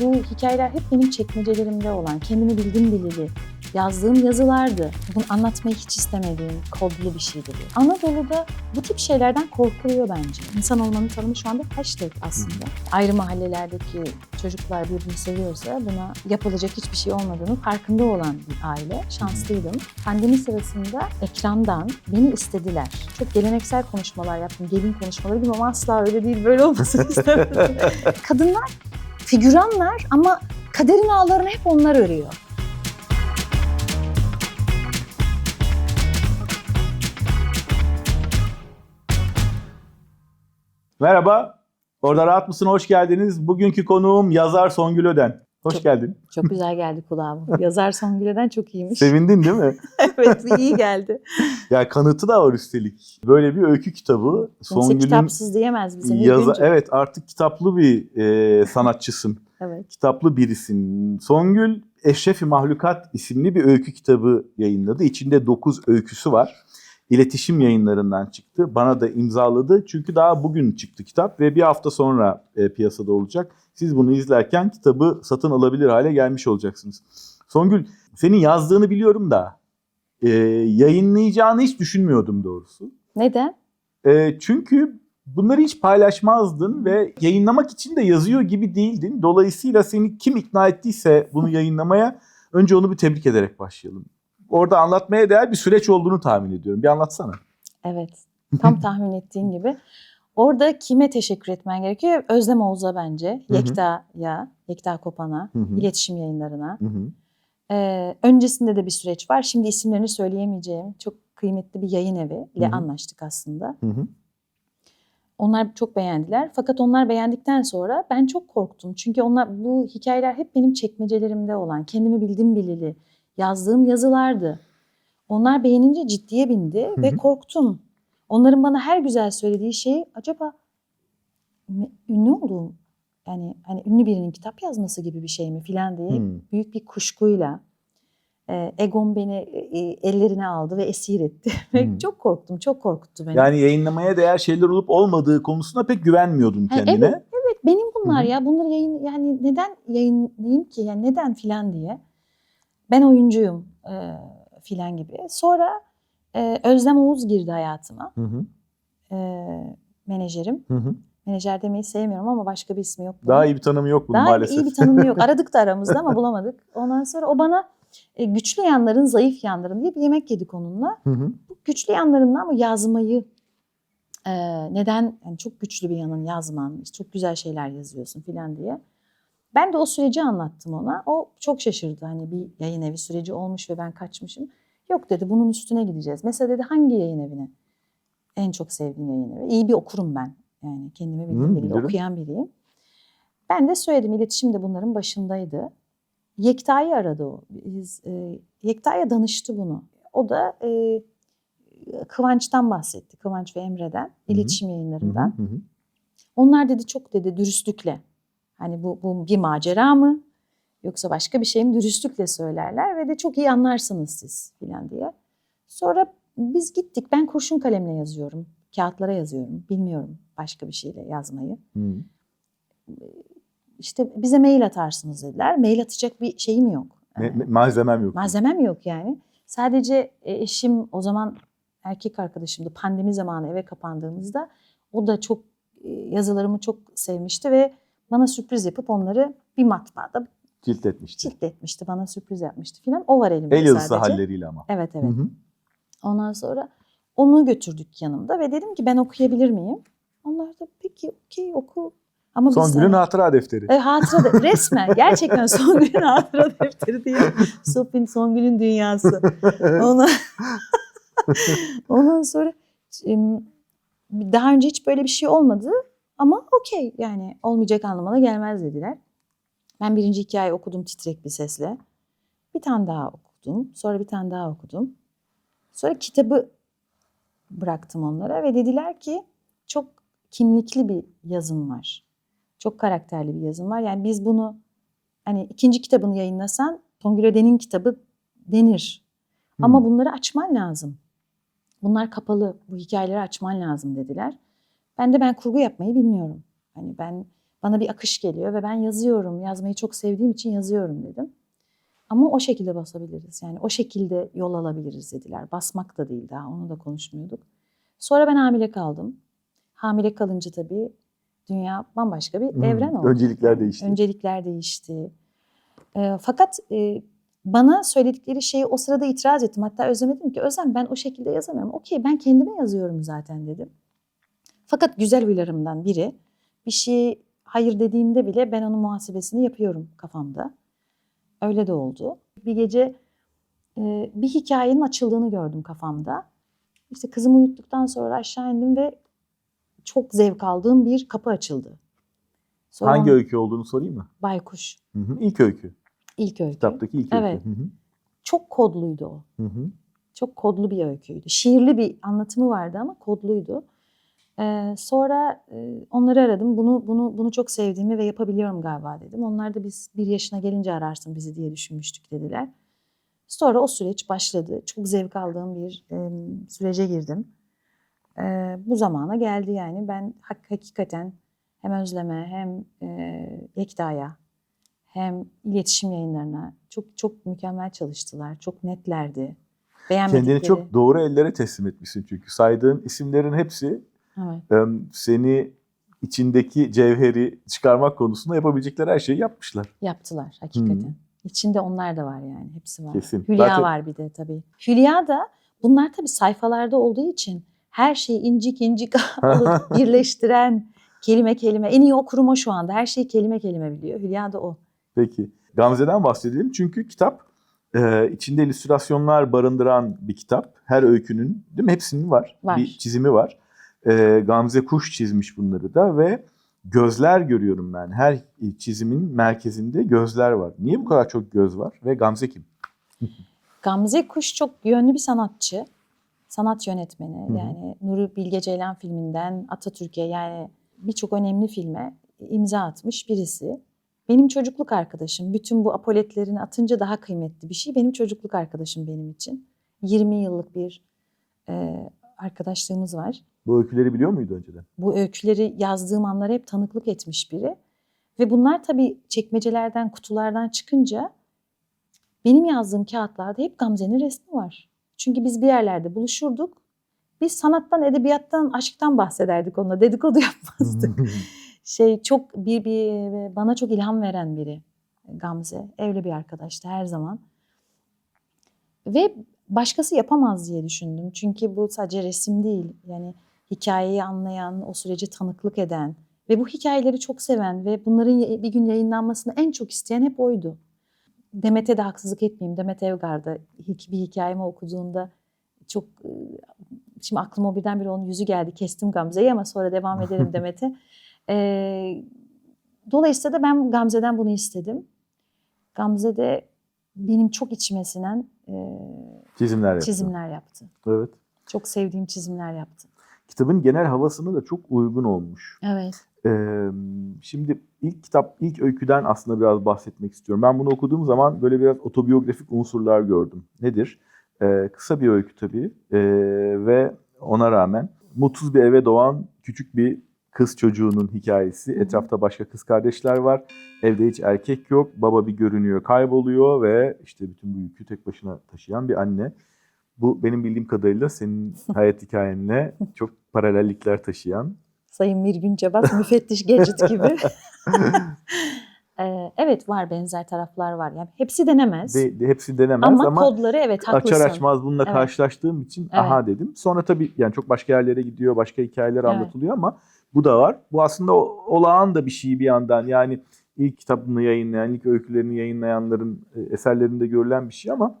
bu hikayeler hep benim çekmecelerimde olan, kendimi bildim bileli yazdığım yazılardı. Bunu anlatmayı hiç istemediğim kodlu bir şeydi bu. Anadolu'da bu tip şeylerden korkuluyor bence. İnsan olmanın tanımı şu anda hashtag aslında. Ayrı mahallelerdeki çocuklar birbirini seviyorsa buna yapılacak hiçbir şey olmadığını farkında olan bir aile. Şanslıydım. Pandemi sırasında ekrandan beni istediler. Çok geleneksel konuşmalar yaptım, gelin konuşmaları gibi ama asla öyle değil, böyle olmasını istemedim. Kadınlar figüranlar ama kaderin ağlarını hep onlar örüyor. Merhaba, orada rahat mısın? Hoş geldiniz. Bugünkü konuğum yazar Songül Öden. Hoş Çok- geldin. Çok güzel geldi kulağıma. Yazar Songül'den çok iyiymiş. Sevindin değil mi? evet, iyi geldi. Ya kanıtı da var üstelik. Böyle bir öykü kitabı. Kimse kitapsız diyemez bize. yaza- evet artık kitaplı bir e, sanatçısın. evet. kitaplı birisin. Songül Eşrefi Mahlukat isimli bir öykü kitabı yayınladı. İçinde 9 öyküsü var. İletişim yayınlarından çıktı. Bana da imzaladı. Çünkü daha bugün çıktı kitap ve bir hafta sonra e, piyasada olacak. Siz bunu izlerken kitabı satın alabilir hale gelmiş olacaksınız. Songül, senin yazdığını biliyorum da e, yayınlayacağını hiç düşünmüyordum doğrusu. Neden? E, çünkü bunları hiç paylaşmazdın ve yayınlamak için de yazıyor gibi değildin. Dolayısıyla seni kim ikna ettiyse bunu yayınlamaya önce onu bir tebrik ederek başlayalım. Orada anlatmaya değer bir süreç olduğunu tahmin ediyorum. Bir anlatsana. Evet. Tam tahmin ettiğin gibi. Orada kime teşekkür etmen gerekiyor? Özlem Oğuz'a bence. Yekta'ya, Yekta Kopan'a, Hı hı. iletişim yayınlarına. Ee, öncesinde de bir süreç var. Şimdi isimlerini söyleyemeyeceğim çok kıymetli bir yayın evi ile anlaştık aslında. Hı hı. Onlar çok beğendiler. Fakat onlar beğendikten sonra ben çok korktum. Çünkü onlar bu hikayeler hep benim çekmecelerimde olan, kendimi bildim bileli yazdığım yazılardı. Onlar beğenince ciddiye bindi Hı ve korktum. Onların bana her güzel söylediği şey acaba ünlü olduğum yani hani ünlü birinin kitap yazması gibi bir şey mi filan diye Hı. büyük bir kuşkuyla e, Egon beni e, ellerine aldı ve esir etti. Ve Hmm. çok korktum, çok korkuttu beni. Yani yayınlamaya değer şeyler olup olmadığı konusunda pek güvenmiyordun Ha, kendine. evet, evet benim bunlar hı. ya. Bunları yayın yani neden yayınlayayım ki? Yani neden filan diye. Ben oyuncuyum e, filan gibi. Sonra e, Özlem Oğuz girdi hayatıma. Hı hı. E, menajerim. Hı hı. Menajer demeyi sevmiyorum ama başka bir ismi yok. bunun. Daha iyi bir tanımı yok bunun Daha maalesef. iyi bir tanımı yok. Aradık da aramızda ama bulamadık. Ondan sonra o bana e, güçlü yanların, zayıf yanların diye bir yemek yedik onunla. Hı hı. Bu güçlü yanlarından ama yazmayı e, neden yani çok güçlü bir yanın yazman, çok güzel şeyler yazıyorsun filan diye. Ben de o süreci anlattım ona. O çok şaşırdı. Hani bir yayın evi süreci olmuş ve ben kaçmışım. Yok dedi bunun üstüne gideceğiz. Mesela dedi hangi yayın evine? En çok sevdiğin yayın evi. İyi bir okurum ben. Yani kendimi bildiğim biriyle bilirim. okuyan biriyim. Ben de söyledim. İletişim de bunların başındaydı. Yekta'yı aradı o. Biz, e, Yekta'ya danıştı bunu. O da e, Kıvanç'tan bahsetti. Kıvanç ve Emre'den. iletişim yayınlarından. hı. Hı hı. Onlar dedi çok dedi dürüstlükle. Hani bu, bu bir macera mı? Yoksa başka bir şey mi? Dürüstlükle söylerler ve de çok iyi anlarsınız siz filan diye. Sonra biz gittik. Ben kurşun kalemle yazıyorum. Kağıtlara yazıyorum. Bilmiyorum başka bir şeyle yazmayı. Hı. İşte bize mail atarsınız dediler. Mail atacak bir şeyim yok. Me- me- malzemem yok. Malzemem yok yani. Sadece e, eşim o zaman erkek arkadaşımdı. Pandemi zamanı eve kapandığımızda o da çok e, yazılarımı çok sevmişti ve bana sürpriz yapıp onları bir matbaada Cilt etmişti. cilt etmişti. Bana sürpriz yapmıştı filan. O var elimde El yazısı sadece. halleriyle ama. Evet evet. Hı hı. Ondan sonra onu götürdük yanımda ve dedim ki ben okuyabilir miyim? Onlar da peki okey oku. Ama biz Songül'ün hani- hatıra defteri. e, hatıra da, resmen gerçekten Songül'ün hatıra defteri değil. Sopin Songül'ün dünyası. Ona, ondan sonra daha önce hiç böyle bir şey olmadı ama okey yani olmayacak anlamına gelmez dediler. Ben birinci hikaye okudum titrek bir sesle. Bir tane daha okudum. Sonra bir tane daha okudum. Sonra kitabı bıraktım onlara ve dediler ki çok kimlikli bir yazın var. Çok karakterli bir yazın var. Yani biz bunu hani ikinci kitabını yayınlasan Songül Öden'in kitabı denir. Ama Hmm. bunları açman lazım. Bunlar kapalı. Bu hikayeleri açman lazım dediler. Ben de ben kurgu yapmayı bilmiyorum. Hani ben Bana bir akış geliyor ve ben yazıyorum. Yazmayı çok sevdiğim için yazıyorum dedim. Ama o şekilde basabiliriz. Yani o şekilde yol alabiliriz dediler. Basmak da değil daha onu da konuşmuyorduk. Sonra ben hamile kaldım. Hamile kalınca tabii dünya bambaşka bir Hmm, evren oldu. öncelikler değişti. Öncelikler değişti. Ee, fakat e, bana söyledikleri şeyi o sırada itiraz ettim. Hatta Özlem'e dedim ki Özlem ben o şekilde yazamıyorum. Okey ben kendime yazıyorum zaten dedim. Fakat güzel huylarımdan biri bir şey hayır dediğimde bile ben onun muhasebesini yapıyorum kafamda. Öyle de oldu. Bir gece e, bir hikayenin açıldığını gördüm kafamda. İşte kızımı uyuttuktan sonra aşağı indim ve çok zevk aldığım bir kapı açıldı. Sonra Hangi öykü olduğunu sorayım mı? Baykuş. Hı hı. İlk öykü. İlk öykü. Kitaptaki ilk Evet. öykü. Hı hı. Çok kodluydu o. Hı hı. Çok kodlu bir öyküydü. Şiirli bir anlatımı vardı ama kodluydu. Sonra onları aradım. Bunu bunu bunu çok sevdiğimi ve yapabiliyorum galiba dedim. Onlar da biz bir yaşına gelince ararsın bizi diye düşünmüştük dediler. Sonra o süreç başladı. Çok zevk aldığım bir sürece girdim. Bu zamana geldi yani. Ben hak, hakikaten hem Özlem'e hem e, Yekta'ya hem iletişim yayınlarına çok çok mükemmel çalıştılar. Çok netlerdi. Kendini çok doğru ellere teslim etmişsin çünkü. Saydığın isimlerin hepsi Evet. seni içindeki cevheri çıkarmak konusunda yapabilecekleri her şeyi yapmışlar. Yaptılar hakikaten. Hı. İçinde onlar da var yani. Hepsi var. Kesin. Hülya Zaten- var bir de tabii. Hülya da bunlar tabii sayfalarda olduğu için her şeyi incik incik alıp birleştiren kelime kelime. En iyi okurum o şu anda. Her şeyi kelime kelime biliyor. Hülya da o. Peki. Gamze'den bahsedelim çünkü kitap e, içinde illüstrasyonlar barındıran bir kitap. Her öykünün değil mi? Hepsinin var. Var. Bir çizimi var. E, Gamze Kuş çizmiş bunları da ve gözler görüyorum ben. Her çizimin merkezinde gözler var. Niye bu kadar çok göz var? Ve Gamze kim? Gamze Kuş çok yönlü bir sanatçı. Sanat yönetmeni. Hı hı. Yani Nuri Bilge Ceylan filminden Atatürk'e yani birçok önemli filme imza atmış birisi. Benim çocukluk arkadaşım. Bütün bu apoletlerini atınca daha kıymetli bir şey. Benim çocukluk arkadaşım benim için. 20 yıllık bir e, arkadaşlığımız var. Bu öyküleri biliyor muydu önceden? Bu öyküleri yazdığım anlara hep tanıklık etmiş biri. Ve bunlar tabii çekmecelerden, kutulardan çıkınca benim yazdığım kağıtlarda hep Gamze'nin resmi var. Çünkü biz bir yerlerde buluşurduk. Biz sanattan, edebiyattan, aşktan bahsederdik onunla. Dedikodu yapmazdık. şey çok bir, bir bana çok ilham veren biri Gamze. Evli bir arkadaştı her zaman. Ve başkası yapamaz diye düşündüm. Çünkü bu sadece resim değil. Yani hikayeyi anlayan, o süreci tanıklık eden ve bu hikayeleri çok seven ve bunların bir gün yayınlanmasını en çok isteyen hep oydu. Demet'e de haksızlık etmeyeyim. Demet Evgar'da bir hikayemi okuduğunda çok şimdi aklıma birdenbire onun yüzü geldi. Kestim Gamze'yi ama sonra devam ederim Demet'e. Ee, dolayısıyla da ben Gamze'den bunu istedim. Gamze de benim çok içime sinen e, Çizimler yaptı. çizimler yaptı. Evet. Çok sevdiğim çizimler yaptı. Kitabın genel havasına da çok uygun olmuş. Evet. Ee, şimdi ilk kitap, ilk öyküden aslında biraz bahsetmek istiyorum. Ben bunu okuduğum zaman böyle biraz otobiyografik unsurlar gördüm. Nedir? Ee, kısa bir öykü tabii Ee, ve ona rağmen mutsuz bir eve doğan küçük bir kız çocuğunun hikayesi. Etrafta başka kız kardeşler var. Evde hiç erkek yok. Baba bir görünüyor, kayboluyor ve işte bütün bu yükü tek başına taşıyan bir anne. Bu benim bildiğim kadarıyla senin hayat hikayenle çok paralellikler taşıyan Sayın Mirgün Cebat müfettiş Gadget gibi. Ee, evet var benzer taraflar var. Yani hepsi denemez. De, de- hepsi denemez ama, ama, kodları evet haklısın. açar açmaz bununla Evet. karşılaştığım için Evet. aha dedim. Sonra tabii yani çok başka yerlere gidiyor, başka hikayeler Evet. anlatılıyor ama bu da var. Bu aslında o- olağan da bir şey bir yandan. Yani ilk kitabını yayınlayan, ilk öykülerini yayınlayanların e, eserlerinde görülen bir şey ama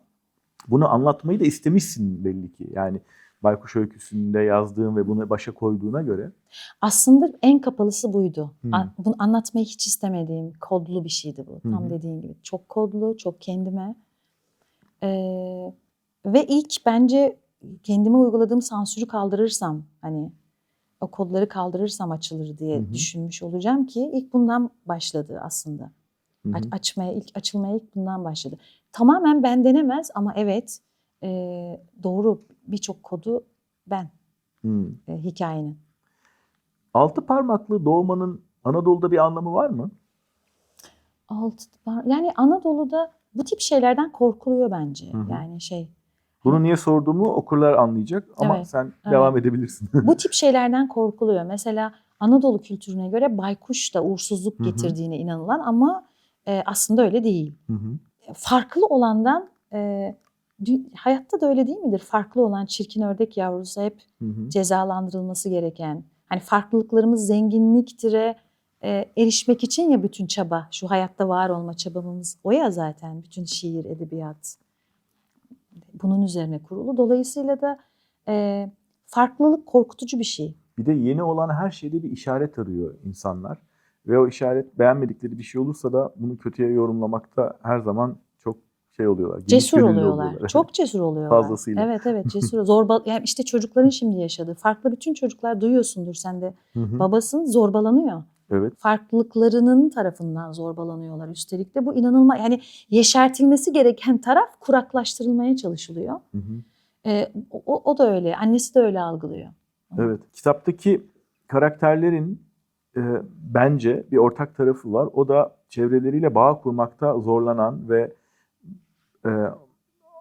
bunu anlatmayı da istemişsin belli ki. Yani Baykuş Öyküsü'nde yazdığın ve bunu başa koyduğuna göre. Aslında en kapalısı buydu. Hmm. Bunu anlatmayı hiç istemediğim kodlu bir şeydi bu. Hı Tam dediğin gibi. Çok kodlu, çok kendime. Ee, ve ilk bence kendime uyguladığım sansürü kaldırırsam hani o kodları kaldırırsam açılır diye Hı hı. düşünmüş olacağım ki ilk bundan başladı aslında. Hı hı. Aç- açmaya ilk açılmaya ilk bundan başladı. Tamamen ben denemez ama evet e, doğru birçok kodu ben Hı. e, hikayenin. Altı parmaklı doğmanın Anadolu'da bir anlamı var mı? Alt, yani Anadolu'da bu tip şeylerden korkuluyor bence. Hı hı. Yani şey Bunu niye sorduğumu okurlar anlayacak ama Evet, sen evet. devam edebilirsin. bu tip şeylerden korkuluyor. Mesela Anadolu kültürüne göre baykuş da uğursuzluk getirdiğine inanılan ama e, aslında öyle değil. Hı hı. Farklı olandan e, hayatta da öyle değil midir? Farklı olan çirkin ördek yavrusu hep Hı hı. cezalandırılması gereken. Hani farklılıklarımız zenginliktire e, erişmek için ya bütün çaba, şu hayatta var olma çabamız o ya zaten bütün şiir, edebiyat bunun üzerine kurulu. Dolayısıyla da e, farklılık korkutucu bir şey. Bir de yeni olan her şeyde bir işaret arıyor insanlar. Ve o işaret beğenmedikleri bir şey olursa da bunu kötüye yorumlamakta her zaman çok şey oluyorlar. Cesur gönüllü oluyorlar. Çok cesur oluyorlar. Fazlasıyla. Evet evet cesur. Zorba yani işte çocukların şimdi yaşadığı farklı bütün çocuklar duyuyorsundur sen de. Hı hı. Babasın zorbalanıyor. Evet. farklılıklarının tarafından zorbalanıyorlar. Üstelik de bu inanılmaz yani yeşertilmesi gereken taraf kuraklaştırılmaya çalışılıyor. Hı hı. Ee, o, o da öyle. Annesi de öyle algılıyor. Evet. Kitaptaki karakterlerin e, bence bir ortak tarafı var. O da çevreleriyle bağ kurmakta zorlanan ve e,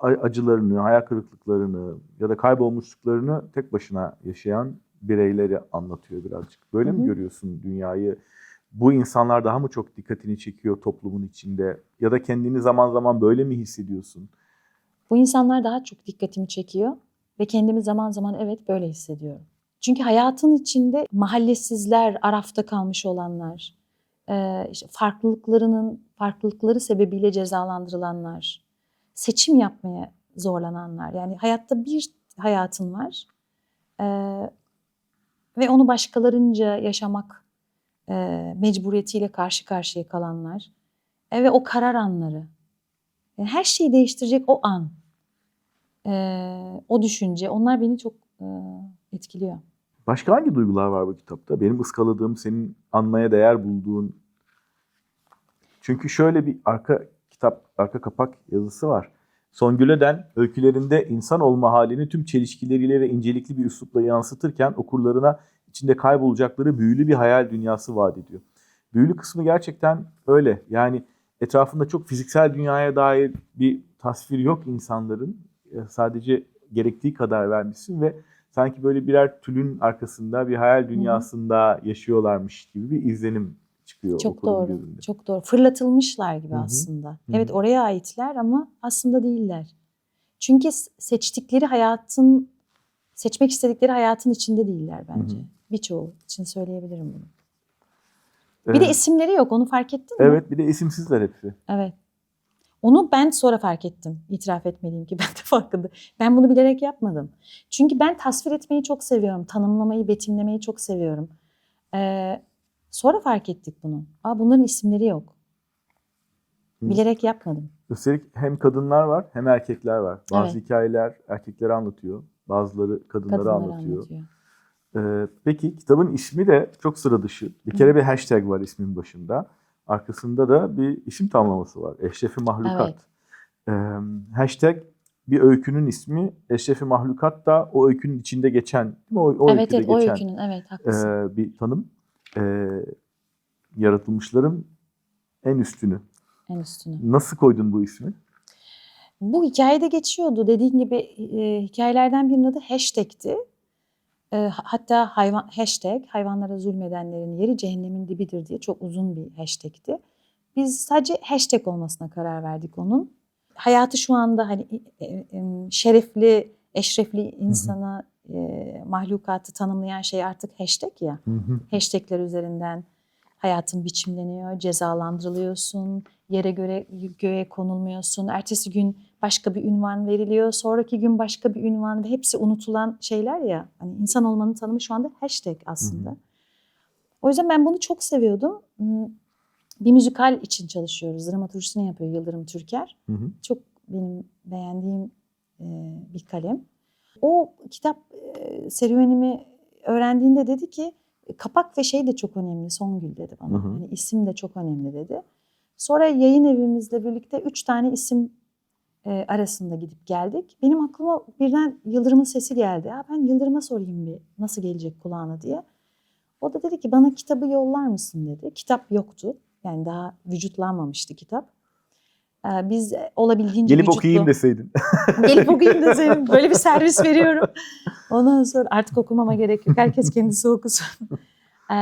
acılarını, hayal kırıklıklarını ya da kaybolmuşluklarını tek başına yaşayan bireyleri anlatıyor birazcık. Böyle Hı mi görüyorsun dünyayı? Bu insanlar daha mı çok dikkatini çekiyor toplumun içinde? Ya da kendini zaman zaman böyle mi hissediyorsun? Bu insanlar daha çok dikkatimi çekiyor ve kendimi zaman zaman evet böyle hissediyorum. Çünkü hayatın içinde mahallesizler, arafta kalmış olanlar, e, işte farklılıklarının farklılıkları sebebiyle cezalandırılanlar, seçim yapmaya zorlananlar. Yani hayatta bir hayatın var e, ve onu başkalarınca yaşamak e, mecburiyetiyle karşı karşıya kalanlar ve o karar anları. Yani her şeyi değiştirecek o an, o düşünce, onlar beni çok etkiliyor. Başka hangi duygular var bu kitapta? Benim ıskaladığım, senin anmaya değer bulduğun. Çünkü şöyle bir arka kitap, arka kapak yazısı var. Songül Öden öykülerinde insan olma halini tüm çelişkileriyle ve incelikli bir üslupla yansıtırken okurlarına içinde kaybolacakları büyülü bir hayal dünyası vaat ediyor. Büyülü kısmı gerçekten öyle. Yani etrafında çok fiziksel dünyaya dair bir tasvir yok insanların. Sadece gerektiği kadar vermişsin ve sanki böyle birer tülün arkasında bir hayal dünyasında yaşıyorlarmış gibi bir izlenim çıkıyor Çok doğru, gözünde. çok doğru. Fırlatılmışlar gibi Hı hı. aslında. hı. Evet oraya aitler ama aslında değiller. Çünkü seçtikleri hayatın, seçmek istedikleri hayatın içinde değiller bence. Hı hı. Birçoğu için söyleyebilirim bunu. Bir de Evet. isimleri yok, onu fark ettin mi? Evet bir de isimsizler hepsi. Evet. Onu ben sonra fark ettim. İtiraf etmeliyim ki ben de farkında. Ben bunu bilerek yapmadım. Çünkü ben tasvir etmeyi çok seviyorum. Tanımlamayı, betimlemeyi çok seviyorum. Ee, sonra fark ettik bunu. Aa, bunların isimleri yok. Bilerek yapmadım. Üstelik hem kadınlar var hem erkekler var. Bazı Evet. hikayeler erkekleri anlatıyor. Bazıları kadınları Kadınlar anlatıyor. anlatıyor. Ee, peki kitabın ismi de çok sıra dışı. Bir kere bir hashtag var ismin başında. Arkasında da bir isim tamlaması var. Eşrefi Mahlukat. Ee, hashtag bir öykünün ismi. Eşrefi Mahlukat da o öykünün içinde geçen, değil mi? O, o evet öyküde evet o geçen öykünün evet haklısın. e, bir tanım. Ee, yaratılmışların en üstünü. en üstünü. Nasıl koydun bu ismi? Bu hikayede geçiyordu. Dediğin gibi e, hikayelerden birinin adı hashtag'ti. E, ha- hatta hayvan hashtag hayvanlara zulmedenlerin yeri cehennemin dibidir diye çok uzun bir hashtag'ti. Biz sadece hashtag olmasına karar verdik onun. Hayatı şu anda hani e, e, şerefli, eşrefli insanı, e, mahlukatı tanımlayan şey artık hashtag ya. Hashtagler üzerinden hayatın biçimleniyor, cezalandırılıyorsun, yere göre göğe konulmuyorsun. Ertesi gün başka bir ünvan veriliyor, sonraki gün başka bir ünvan ve hepsi unutulan şeyler ya. Hani insan olmanın tanımı şu anda hashtag aslında. Hı hı. O yüzden ben bunu çok seviyordum. Hmm, Bir müzikal için çalışıyoruz. Dramaturjisini yapıyor Yıldırım Türker. Hı hı. Çok benim beğendiğim e, bir kalem. O kitap e, serüvenimi öğrendiğinde dedi ki kapak ve şey de çok önemli Songül dedi bana. Hı hı. Hani isim de çok önemli dedi. Sonra yayın evimizle birlikte üç tane isim e, arasında gidip geldik. Benim aklıma birden Yıldırım'ın sesi geldi. Ya ben Yıldırım'a sorayım bir nasıl gelecek kulağına diye. O da dedi ki bana kitabı yollar mısın dedi. Kitap yoktu. Yani daha vücutlanmamıştı kitap. Ee, biz olabildiğince Gelip vücutlu- okuyayım deseydin. Gelip okuyayım deseydim. Böyle bir servis veriyorum. Ondan sonra artık okumama gerek yok. Herkes kendisi okusun. Ee,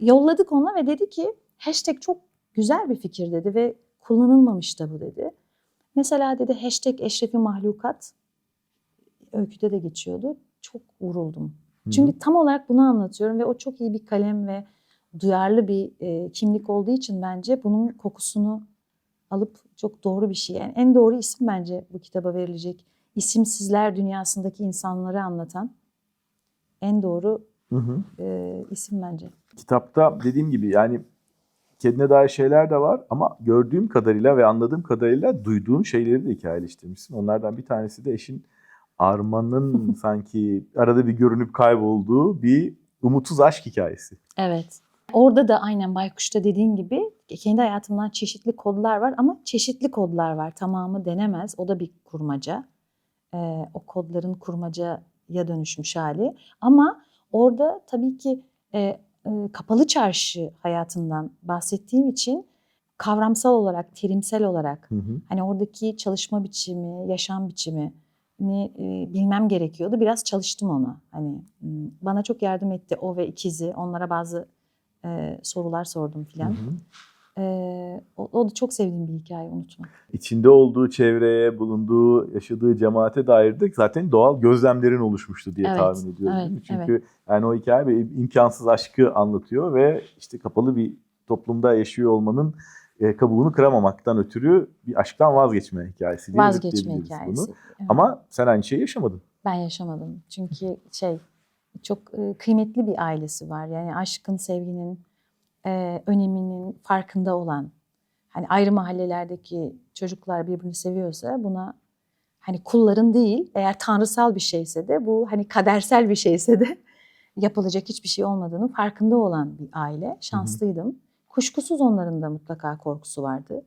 yolladık ona ve dedi ki hashtag çok güzel bir fikir dedi ve kullanılmamış da bu dedi. Mesela dedi hashtag eşrefi mahlukat öyküde de geçiyordu. Çok vuruldum. Çünkü tam olarak bunu anlatıyorum ve o çok iyi bir kalem ve duyarlı bir e, kimlik olduğu için bence bunun kokusunu alıp çok doğru bir şey. Yani en doğru isim bence bu kitaba verilecek. İsimsizler dünyasındaki insanları anlatan en doğru Hı hı. e, isim bence. Kitapta dediğim gibi yani kendine dair şeyler de var ama gördüğüm kadarıyla ve anladığım kadarıyla duyduğun şeyleri de hikayeleştirmişsin. Onlardan bir tanesi de eşin Arman'ın sanki arada bir görünüp kaybolduğu bir umutsuz aşk hikayesi. Evet. Orada da aynen Baykuş'ta dediğin gibi kendi hayatımdan çeşitli kodlar var ama çeşitli kodlar var. Tamamı denemez. O da bir kurmaca. Ee, o kodların kurmacaya dönüşmüş hali. Ama orada tabii ki e, e, kapalı çarşı hayatından bahsettiğim için kavramsal olarak, terimsel olarak Hı hı. hani oradaki çalışma biçimi, yaşam biçimi ni e, bilmem gerekiyordu. Biraz çalıştım ona. Hani bana çok yardım etti o ve ikizi. Onlara bazı e, sorular sordum filan. E, o, o da çok sevdiğim bir hikaye unutma. İçinde olduğu çevreye, bulunduğu, yaşadığı cemaate dair de zaten doğal gözlemlerin oluşmuştu diye Evet, tahmin ediyorum. evet, değil mi? Çünkü yani o hikaye bir imkansız aşkı anlatıyor ve işte kapalı bir toplumda yaşıyor olmanın e, kabuğunu kıramamaktan ötürü bir aşktan vazgeçme hikayesi diye Vazgeçme hikayesi. bunu. Evet. Ama sen aynı şeyi yaşamadın. Ben yaşamadım. Çünkü şey çok kıymetli bir ailesi var. Yani aşkın, sevginin e, öneminin farkında olan. Hani ayrı mahallelerdeki çocuklar birbirini seviyorsa buna hani kulların değil eğer tanrısal bir şeyse de bu hani kadersel bir şeyse de yapılacak hiçbir şey olmadığının farkında olan bir aile. Şanslıydım. Kuşkusuz onların da mutlaka korkusu vardı.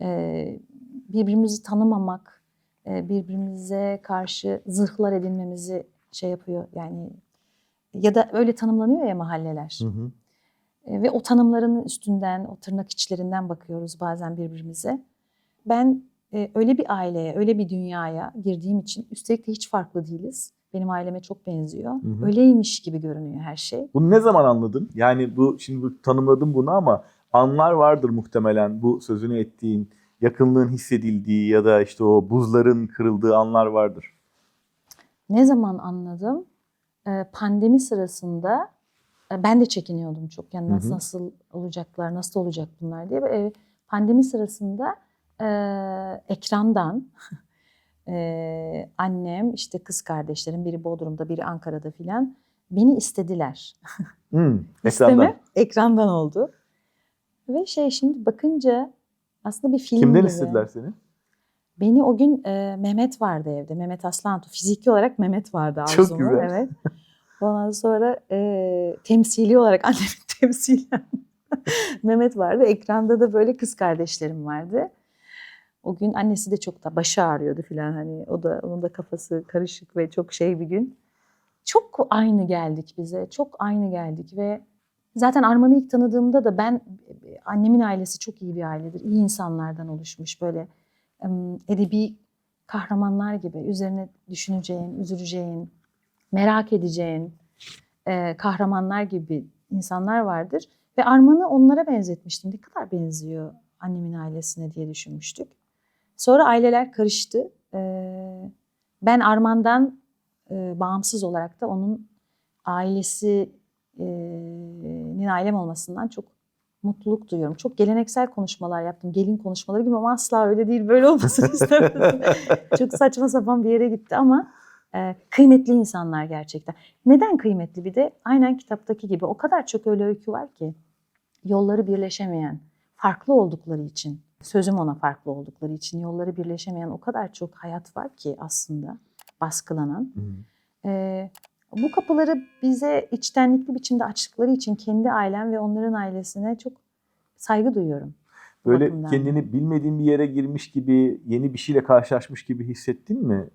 Ee, birbirimizi tanımamak, e, birbirimize karşı zırhlar edinmemizi şey yapıyor. Yani ya da öyle tanımlanıyor ya mahalleler. Hı hı. E, Ve o tanımların üstünden, o tırnak içlerinden bakıyoruz bazen birbirimize. Ben e, öyle bir aileye, öyle bir dünyaya girdiğim için üstelik de hiç farklı değiliz. Benim aileme çok benziyor. Hı hı. Öyleymiş gibi görünüyor her şey. Bunu ne zaman anladın? Yani bu şimdi bu, tanımladım bunu ama anlar vardır muhtemelen bu sözünü ettiğin yakınlığın hissedildiği ya da işte o buzların kırıldığı anlar vardır. Ne zaman anladım? E, Pandemi sırasında ben de çekiniyordum çok. Yani Hı hı. nasıl, nasıl olacaklar, nasıl olacak bunlar diye. E, Pandemi sırasında e, ekrandan e, annem, işte kız kardeşlerim, biri Bodrum'da, biri Ankara'da filan beni istediler. Hmm, İsteme ekrandan. ekrandan oldu. Ve şey şimdi bakınca aslında bir film Kimden gibi. istediler seni? Beni o gün e, Mehmet vardı evde. Mehmet Aslantu. Fiziki olarak Mehmet vardı Çok Arzu'nun. güzel. Evet. Ondan sonra e, temsili olarak annemin temsilen Mehmet vardı. Ekranda da böyle kız kardeşlerim vardı. O gün annesi de çok da başı ağrıyordu filan hani o da onun da kafası karışık ve çok şey bir gün. Çok aynı geldik bize. Çok aynı geldik ve zaten Arman'ı ilk tanıdığımda da ben annemin ailesi çok iyi bir ailedir. İyi insanlardan oluşmuş böyle edebi kahramanlar gibi üzerine düşüneceğin, üzüleceğin, merak edeceğin e, kahramanlar gibi insanlar vardır. Ve Arman'ı onlara benzetmiştim. Ne kadar benziyor annemin ailesine diye düşünmüştük. Sonra aileler karıştı. E, ben Arman'dan e, bağımsız olarak da onun ailesinin ailem olmasından çok mutluluk duyuyorum. Çok geleneksel konuşmalar yaptım. Gelin konuşmaları gibi ama asla öyle değil. Böyle olmasını istemedim. çok saçma sapan bir yere gitti ama e, kıymetli insanlar gerçekten. Neden kıymetli bir de? Aynen kitaptaki gibi. O kadar çok öyle öykü var ki. Yolları birleşemeyen, farklı oldukları için, sözüm ona farklı oldukları için yolları birleşemeyen o kadar çok hayat var ki aslında baskılanan. Hı. Ee, bu kapıları bize içtenlikli biçimde açtıkları için kendi ailem ve onların ailesine çok saygı duyuyorum. Böyle kendini bilmediğin bir yere girmiş gibi, yeni bir şeyle karşılaşmış gibi hissettin mi?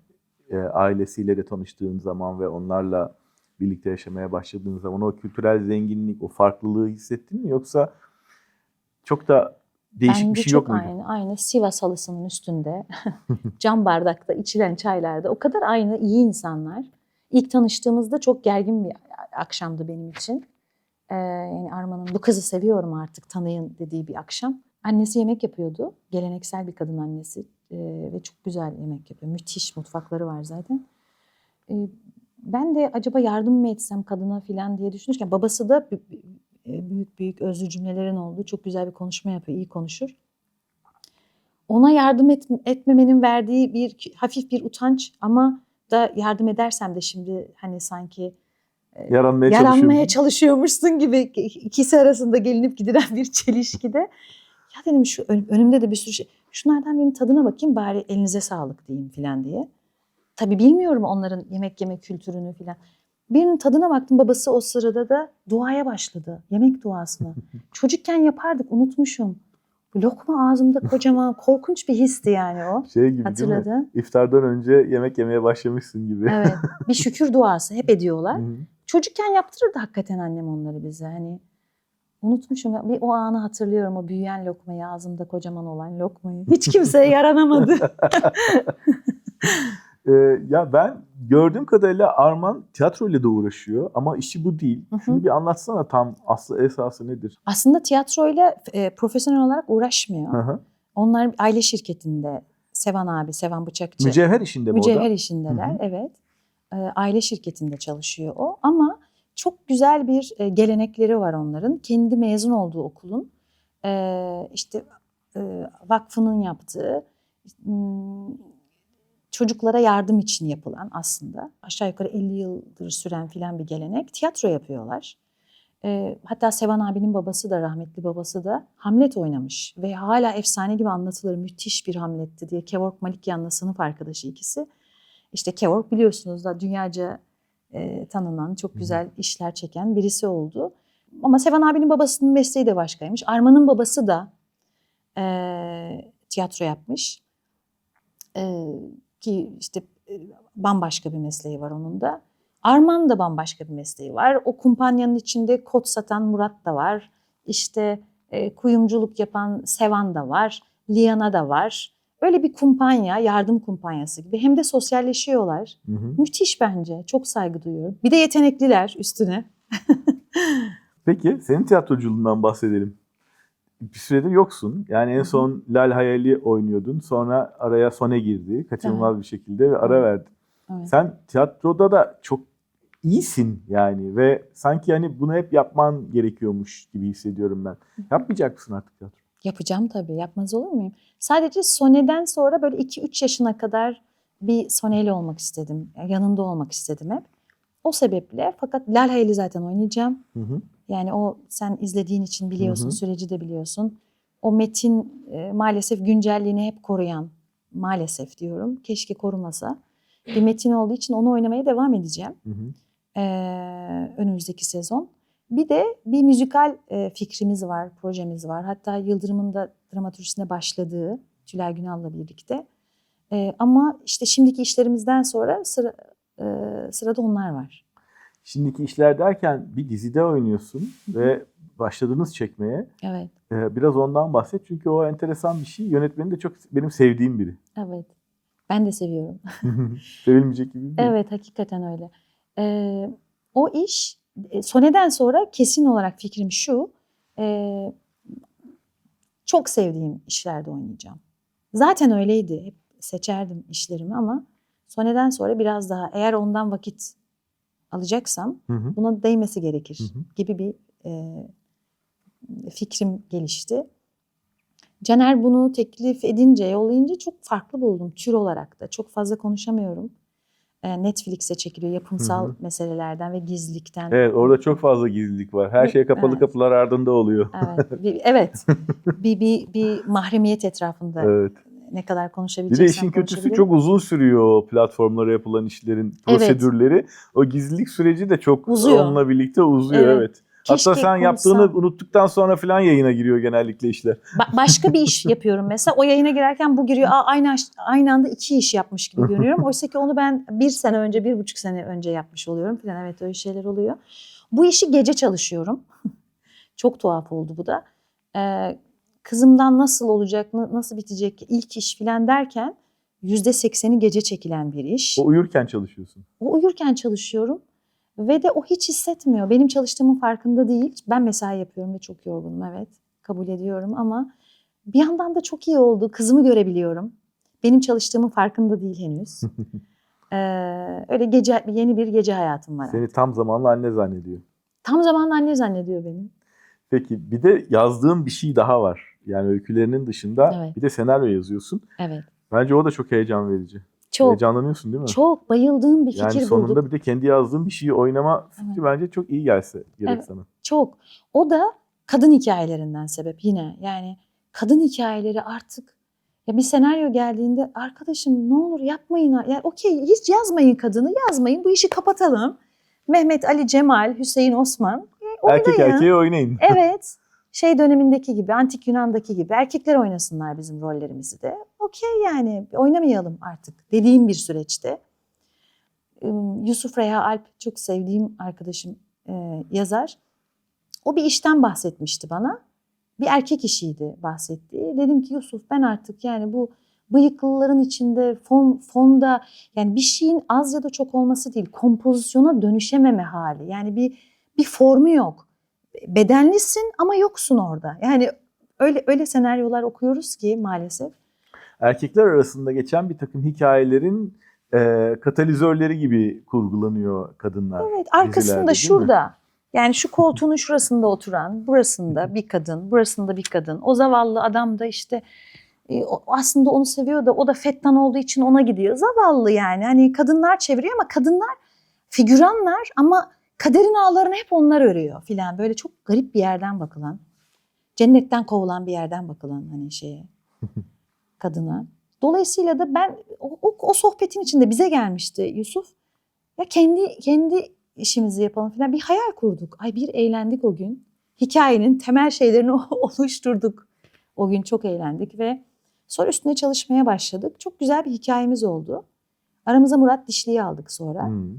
E, ailesiyle de tanıştığın zaman ve onlarla birlikte yaşamaya başladığın zaman o kültürel zenginlik, o farklılığı hissettin mi yoksa çok da değişik Bence bir şey yok muydu? aynı. Aynı Sivas halısının üstünde cam bardakta içilen çaylarda o kadar aynı iyi insanlar. İlk tanıştığımızda çok gergin bir akşamdı benim için. Ee, yani Arman'ın bu kızı seviyorum artık tanıyın dediği bir akşam. Annesi yemek yapıyordu. Geleneksel bir kadın annesi Ee, ve çok güzel yemek yapıyor. Müthiş mutfakları var zaten. Ee, ben de acaba yardım mı etsem kadına falan diye düşünürken babası da e, büyük büyük özlü cümlelerin olduğu çok güzel bir konuşma yapıyor, iyi konuşur. Ona yardım et, etmemenin verdiği bir hafif bir utanç ama da yardım edersem de şimdi hani sanki Yaranmaya, yaranmaya çalışıyorum. çalışıyormuşsun gibi ikisi arasında gelinip gidilen bir çelişkide. Ya dedim şu ön- önümde de bir sürü şey. Şunlardan birinin tadına bakayım bari elinize sağlık diyeyim falan diye. Tabii bilmiyorum onların yemek yeme kültürünü falan. Birinin tadına baktım babası o sırada da duaya başladı. Yemek duasına. Çocukken yapardık unutmuşum. Lokma ağzımda kocaman korkunç bir histi yani o. Şey gibi değil mi? Hatırladım. İftardan önce yemek yemeye başlamışsın gibi. Evet. Bir şükür duası hep ediyorlar. Çocukken yaptırırdı hakikaten annem onları bize. Hani unutmuşum. Bir o anı hatırlıyorum. O büyüyen lokmayı, ağzımda kocaman olan lokmayı. Hiç kimseye yaranamadı. Ee, ya ben gördüğüm kadarıyla Arman tiyatroyla da uğraşıyor ama işi bu değil. Hı hı. Şunu bir anlatsana tam aslı esası nedir? Aslında tiyatroyla e, profesyonel olarak uğraşmıyor. Hı hı. Onlar aile şirketinde. Sevan abi, Sevan Bıçakçı. Mücevher işinde mi Mücevher da? işindeler, Hı hı. evet. Ee, aile şirketinde çalışıyor o ama çok güzel bir e, gelenekleri var onların. Kendi mezun olduğu okulun e, işte e, vakfının yaptığı çocuklara yardım için yapılan aslında aşağı yukarı 50 yıldır süren filan bir gelenek. Tiyatro yapıyorlar. Hatta Sevan abinin babası da rahmetli babası da Hamlet oynamış ve hala efsane gibi anlatılır. Müthiş bir Hamlet'ti diye. Kevork Malikyan'la sınıf arkadaşı ikisi. İşte Kevork biliyorsunuz da dünyaca e, tanınan, çok güzel işler çeken birisi oldu. Ama Sevan abinin babasının mesleği de başkaymış. Arman'ın babası da e, tiyatro yapmış. E, ki işte e, bambaşka bir mesleği var onun da. Arman da bambaşka bir mesleği var. O kumpanyanın içinde kot satan Murat da var. İşte e, kuyumculuk yapan Sevan da var. Liana da var. Öyle bir kumpanya, yardım kumpanyası gibi. Hem de sosyalleşiyorlar. Hı hı. Müthiş bence. Çok saygı duyuyorum. Bir de yetenekliler üstüne. Peki senin tiyatroculuğundan bahsedelim. Bir süredir yoksun. Yani en son Lal Hayali oynuyordun. Sonra araya Sone girdi. Kaçınılmaz bir şekilde ve ara Evet. verdin. Evet. Sen tiyatroda da çok iyisin yani ve sanki hani bunu hep yapman gerekiyormuş gibi hissediyorum ben. Yapmayacak mısın artık tiyatro? Yapacağım tabii. Yapmaz olur muyum? Sadece Sone'den sonra böyle 2-3 yaşına kadar bir Sone'li olmak istedim. Yanında olmak istedim hep. O sebeple fakat Lal Hayal'i zaten oynayacağım. Hı hı. Yani o sen izlediğin için biliyorsun, Hı hı. süreci de biliyorsun. O metin e, maalesef güncelliğini hep koruyan, maalesef diyorum, keşke korumasa. Bir metin olduğu için onu oynamaya devam edeceğim Hı hı. e, önümüzdeki sezon. Bir de bir müzikal e, fikrimiz var, projemiz var. Hatta Yıldırım'ın da dramatürjisine başladığı Tülay Günal'la birlikte. E, ama işte şimdiki işlerimizden sonra sıra, e, sırada onlar var. Şimdiki işler derken bir dizide oynuyorsun ve başladınız çekmeye. Evet, Ee, biraz ondan bahset çünkü o enteresan bir şey. Yönetmeni de çok benim sevdiğim biri. evet. Ben de seviyorum. Sevilmeyecek gibi değil. Evet, hakikaten öyle. E, o iş, Sone'den sonra kesin olarak fikrim şu, e, çok sevdiğim işlerde oynayacağım. Zaten öyleydi. Hep seçerdim işlerimi ama Sone'den sonra biraz daha eğer ondan vakit alacaksam Hı hı. buna değmesi gerekir Hı hı. gibi bir e, fikrim gelişti. Caner bunu teklif edince, yollayınca çok farklı buldum tür olarak da. Çok fazla konuşamıyorum. E, Netflix'e çekiliyor yapımsal Hı hı. meselelerden ve gizlilikten. Evet orada çok fazla gizlilik var. Her şey kapalı Evet. kapılar ardında oluyor. Evet, bir, evet. bir, bir, bir mahremiyet etrafında Evet. ne kadar Bir de işin kötüsü çok uzun sürüyor o platformlara yapılan işlerin Evet. prosedürleri. O gizlilik süreci de çok Uzuyor. onunla birlikte uzuyor Evet. evet. Keşke Hatta sen yaptığını unuttuktan sonra falan yayına giriyor genellikle işler. Ba- başka bir iş yapıyorum mesela. O yayına girerken bu giriyor. Aa, aynı, aynı anda iki iş yapmış gibi görüyorum. Oysa ki onu ben bir sene önce, bir buçuk sene önce yapmış oluyorum falan. Evet öyle şeyler oluyor. Bu işi gece çalışıyorum. Çok tuhaf oldu bu da. Ee, kızımdan nasıl olacak, na- nasıl bitecek ilk iş falan derken yüzde sekseni gece çekilen bir iş. O uyurken çalışıyorsun. O uyurken çalışıyorum ve de o hiç hissetmiyor. Benim çalıştığımın farkında değil. Ben mesai yapıyorum ve çok yorgunum evet. Kabul ediyorum ama bir yandan da çok iyi oldu. Kızımı görebiliyorum. Benim çalıştığımın farkında değil henüz. Ee, öyle gece yeni bir gece hayatım var. Seni tam zamanlı anne zannediyor. Tam zamanlı anne zannediyor beni. Peki bir de yazdığın bir şey daha var. Yani öykülerinin dışında Evet. bir de senaryo yazıyorsun. Evet. Bence o da çok heyecan verici. Çok Heyecanlanıyorsun değil mi? çok bayıldığım bir fikir yani sonunda bulduk. bir de kendi yazdığın bir şeyi oynama fikri Evet. bence çok iyi gelse gerek Evet. sana. Çok. O da kadın hikayelerinden sebep yine. Yani kadın hikayeleri artık ya bir senaryo geldiğinde arkadaşım ne olur yapmayın. Yani okey hiç yazmayın kadını yazmayın bu işi kapatalım. Mehmet Ali Cemal, Hüseyin Osman. e, Erkek oynayın. erkeğe oynayın. Evet. Şey dönemindeki gibi, antik Yunan'daki gibi erkekler oynasınlar bizim rollerimizi de. Okey yani oynamayalım artık dediğim bir süreçte. Ee, Yusuf Reha Alp çok sevdiğim arkadaşım yazar. O bir işten bahsetmişti bana. Bir erkek işiydi bahsettiği. Dedim ki Yusuf ben artık yani bu bıyıklıların içinde fon, fonda yani bir şeyin az ya da çok olması değil kompozisyona dönüşememe hali. Yani bir bir formu yok bedenlisin ama yoksun orada. Yani öyle öyle senaryolar okuyoruz ki maalesef. Erkekler arasında geçen bir takım hikayelerin e, katalizörleri gibi kurgulanıyor kadınlar. Evet, arkasında dizilerde, değil mi? şurada. Yani şu koltuğunun şurasında oturan, burasında bir kadın, burasında bir kadın. O zavallı adam da işte e, aslında onu seviyor da o da fettan olduğu için ona gidiyor. Zavallı yani. Hani kadınlar çeviriyor ama kadınlar figüranlar ama kaderin ağlarını hep onlar örüyor filan. Böyle çok garip bir yerden bakılan, cennetten kovulan bir yerden bakılan hani şeye, kadına. Dolayısıyla da ben o, o, o sohbetin içinde bize gelmişti Yusuf. Ya kendi kendi işimizi yapalım falan bir hayal kurduk. Ay bir eğlendik o gün. Hikayenin temel şeylerini oluşturduk. O gün çok eğlendik ve sonra üstüne çalışmaya başladık. Çok güzel bir hikayemiz oldu. Aramıza Murat Dişli'yi aldık sonra. Hmm.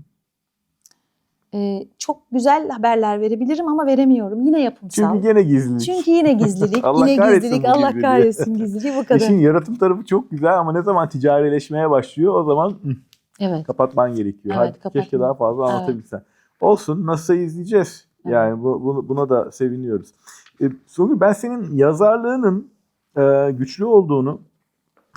Çok güzel haberler verebilirim ama veremiyorum. Yine yapımsal. Çünkü gene gizlilik. Çünkü yine gizlilik, Allah yine gizlilik, Allah gizliliği. kahretsin gizliliği bu kadar. İşin yaratım tarafı çok güzel ama ne zaman ticarileşmeye başlıyor o zaman Evet. kapatman gerekiyor. Evet, Halbuki kapatman. keşke daha fazla Evet. anlatabilsen. Olsun nasılsa izleyeceğiz. Evet. Yani bu, bunu- buna da seviniyoruz. E, Songül ben senin yazarlığının e, güçlü olduğunu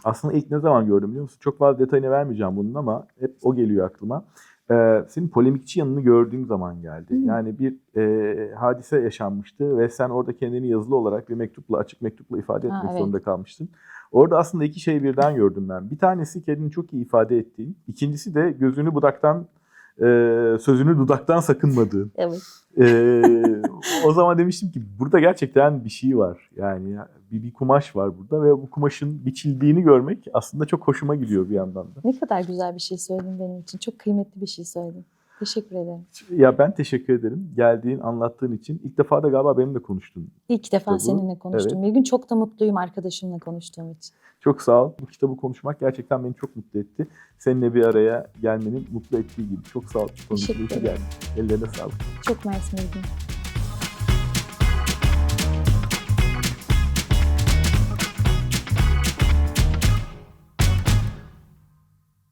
aslında ilk ne zaman gördüm biliyor musun? Çok fazla detayını vermeyeceğim bunun ama hep o geliyor aklıma. E, senin polemikçi yanını gördüğüm zaman geldi. Hmm. Yani bir e, hadise yaşanmıştı ve sen orada kendini yazılı olarak bir mektupla, açık mektupla ifade Ha, etmek evet. zorunda kalmıştın. Orada aslında iki şey birden gördüm ben. Bir tanesi kendini çok iyi ifade ettiğin. İkincisi de gözünü budaktan, e, sözünü dudaktan sakınmadığın. Evet. Ee, o zaman demiştim ki burada gerçekten bir şey var. Yani ya- bir, bir kumaş var burada ve bu kumaşın biçildiğini görmek aslında çok hoşuma gidiyor bir yandan da. Ne kadar güzel bir şey söyledin benim için. Çok kıymetli bir şey söyledin. Teşekkür ederim. Ya ben teşekkür ederim geldiğin, anlattığın için. İlk defa da galiba benimle konuştun. İlk defa Tabii, seninle konuştum. Bir gün çok da mutluyum arkadaşımla konuştuğum için. Çok sağ ol. Bu kitabı konuşmak gerçekten beni çok mutlu etti. Seninle bir araya gelmenin mutlu ettiği gibi. Çok sağ ol. Teşekkür ederim. Ellerine sağlık. Çok mersi.